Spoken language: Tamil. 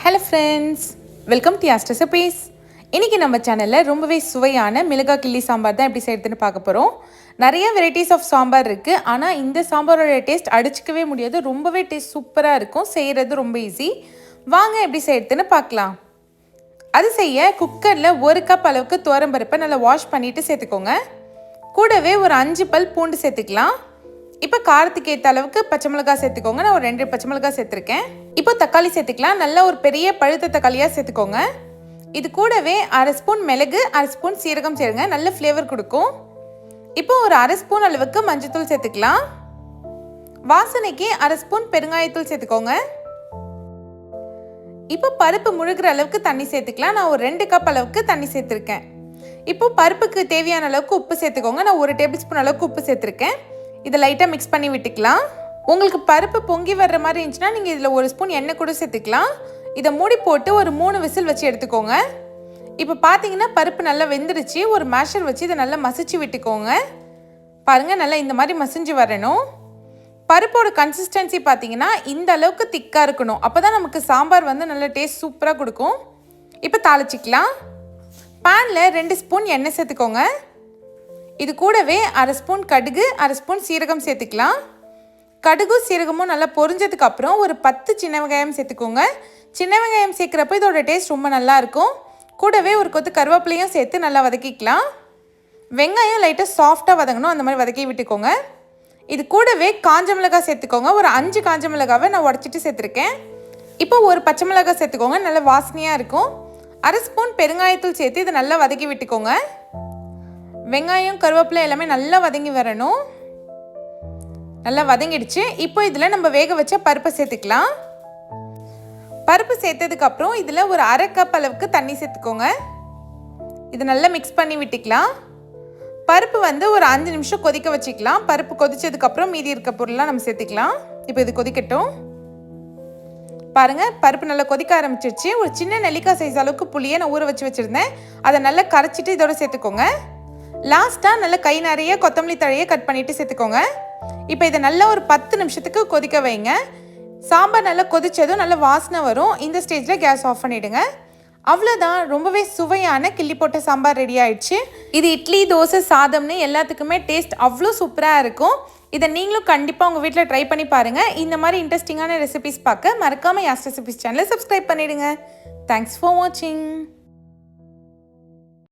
Hello friends welcome to Yas recipes இன்றைக்கி நம்ம சேனலில் ரொம்பவே சுவையான மிளகா கிள்ளி சாம்பார் தான் எப்படி செய்யறதுன்னு பார்க்க போகிறோம் நிறைய வெரைட்டிஸ் ஆஃப் சாம்பார் இருக்குது ஆனால் இந்த சாம்பாரோட டேஸ்ட் அடிச்சிக்கவே முடியாது. ரொம்பவே டேஸ்ட் சூப்பராக இருக்கும். செய்கிறது ரொம்ப ஈஸி வாங்க எப்படி செய்யறதுன்னு பார்க்கலாம். அது செய்ய குக்கரில் ஒரு கப் அளவுக்கு துவரம்பருப்பை நல்லா வாஷ் பண்ணிவிட்டு சேர்த்துக்கோங்க. கூடவே ஒரு அஞ்சு பல் பூண்டு சேர்த்துக்கலாம். இப்போ காரத்துக்கு ஏற்ற அளவுக்கு பச்சை மிளகாய் சேர்த்துக்கோங்க. நான் ஒரு ரெண்டு பச்சை மிளகாய் சேர்த்துருக்கேன். இப்போ தக்காளி சேர்த்துக்கலாம். நல்லா ஒரு பெரிய பழுத்த தக்காளியாக சேர்த்துக்கோங்க. இது கூடவே அரை ஸ்பூன் மிளகு அரை ஸ்பூன் சீரகம் சேருங்க. நல்ல ஃப்ளேவர் கொடுக்கும். இப்போ ஒரு அரை ஸ்பூன் அளவுக்கு மஞ்சத்தூள் சேர்த்துக்கலாம். வாசனைக்கு அரை ஸ்பூன் பெருங்காயத்தூள் சேர்த்துக்கோங்க. இப்போ பருப்பு முழுகிற அளவுக்கு தண்ணி சேர்த்துக்கலாம். நான் ஒரு ரெண்டு கப் அளவுக்கு தண்ணி சேர்த்துருக்கேன். இப்போ பருப்புக்கு தேவையான அளவுக்கு உப்பு சேர்த்துக்கோங்க. நான் ஒரு டேபிள் ஸ்பூன் அளவுக்கு உப்பு சேர்த்துருக்கேன். இதை லைட்டாக மிக்ஸ் பண்ணி விட்டுக்கலாம். உங்களுக்கு பருப்பு பொங்கி வர்ற மாதிரி இருந்துச்சுன்னா நீங்கள் இதில் ஒரு ஸ்பூன் எண்ணெய் கூட சேர்த்துக்கலாம். இதை மூடி போட்டு ஒரு மூணு விசில் வச்சு எடுத்துக்கோங்க. இப்போ பார்த்தீங்கன்னா பருப்பு நல்லா வெந்துருச்சு ஒரு மேஷர் வச்சு இதை நல்லா மசிச்சு விட்டுக்கோங்க. பாருங்கள் நல்லா இந்த மாதிரி மசிஞ்சு வரணும். பருப்போட கன்சிஸ்டன்சி பார்த்தீங்கன்னா இந்த அளவுக்கு திக்காக இருக்கணும். அப்போ தான் நமக்கு சாம்பார் வந்து நல்ல டேஸ்ட் சூப்பராக கொடுக்கும். இப்போ தாளிச்சிக்கலாம். பேனில் ரெண்டு ஸ்பூன் எண்ணெய் சேர்த்துக்கோங்க. இது கூடவே அரை ஸ்பூன் கடுகு அரை ஸ்பூன் சீரகம் சேர்த்துக்கலாம். கடுகும் சீரகமும் நல்லா பொரிஞ்சதுக்கு அப்புறம் ஒரு பத்து சின்ன வெங்காயம் சேர்த்துக்கோங்க. சின்ன வெங்காயம் சேர்க்குறப்ப இதோட டேஸ்ட் ரொம்ப நல்லா இருக்கும். கூடவே ஒரு கொத்து கருவேப்பிலையும் சேர்த்து நல்லா வதக்கிக்கலாம். வெங்காயம் லைட்டாக சாஃப்டாக வதங்கணும் அந்த மாதிரி வதக்கி விட்டுக்கோங்க. இது கூடவே காஞ்ச மிளகாய் சேர்த்துக்கோங்க. ஒரு அஞ்சு காஞ்ச மிளகாவை நான் உடச்சிட்டு சேர்த்துருக்கேன். இப்போ ஒரு பச்சை மிளகாய் சேர்த்துக்கோங்க நல்ல வாசனையாக இருக்கும். அரை ஸ்பூன் பெருங்காயத்தூள் சேர்த்து இதை நல்லா வதக்கி விட்டுக்கோங்க. வெங்காயம் கருவேப்பிலை எல்லாமே நல்லா வதங்கி வரணும். நல்லா வதங்கிடுச்சு. இப்போ இதில் நம்ம வேக வச்ச பருப்பை சேர்த்துக்கலாம். பருப்பு சேர்த்ததுக்கப்புறம் இதில் ஒரு அரை கப் அளவுக்கு தண்ணி சேர்த்துக்கோங்க. இது நல்லா மிக்ஸ் பண்ணி விட்டுக்கலாம். பருப்பு வந்து ஒரு அஞ்சு நிமிஷம் கொதிக்க வச்சுக்கலாம். பருப்பு கொதிச்சதுக்கப்புறம் மீதி இருக்க பொருள்லாம் நம்ம சேர்த்துக்கலாம். இப்போ இது கொதிக்கட்டும். பாருங்கள் பருப்பு நல்லா கொதிக்க ஆரம்பிச்சிருச்சு. ஒரு சின்ன நெல்லிக்காய் சைஸ் அளவுக்கு புளியை நான் ஊற வச்சு வச்சுருந்தேன். அதை நல்லா கரைச்சிட்டு இதோட சேர்த்துக்கோங்க. லாஸ்ட்டாக நல்லா கை நிறைய கொத்தமல்லி தழையை கட் பண்ணிவிட்டு சேர்த்துக்கோங்க. இப்போ இதை நல்லா ஒரு பத்து நிமிஷத்துக்கு கொதிக்க வைங்க. சாம்பார் நல்லா கொதித்ததும் நல்ல வாசனை வரும். இந்த ஸ்டேஜில் கேஸ் ஆஃப் பண்ணிவிடுங்க அவ்வளோதான் ரொம்பவே சுவையான கிள்ளி போட்ட சாம்பார் ரெடி ஆயிடுச்சு. இது இட்லி தோசை சாதம்னு எல்லாத்துக்குமே டேஸ்ட் அவ்வளோ சூப்பராக இருக்கும். இதை நீங்களும் கண்டிப்பாக உங்கள் வீட்டில் ட்ரை பண்ணி பாருங்கள் இந்த மாதிரி இன்ட்ரெஸ்டிங்கான ரெசிபிஸ் பார்க்க மறக்காமல் யாஸ் ரெசிபிஸ் சேனலை சப்ஸ்கிரைப் பண்ணிவிடுங்க தேங்க்ஸ் ஃபார் வாட்சிங்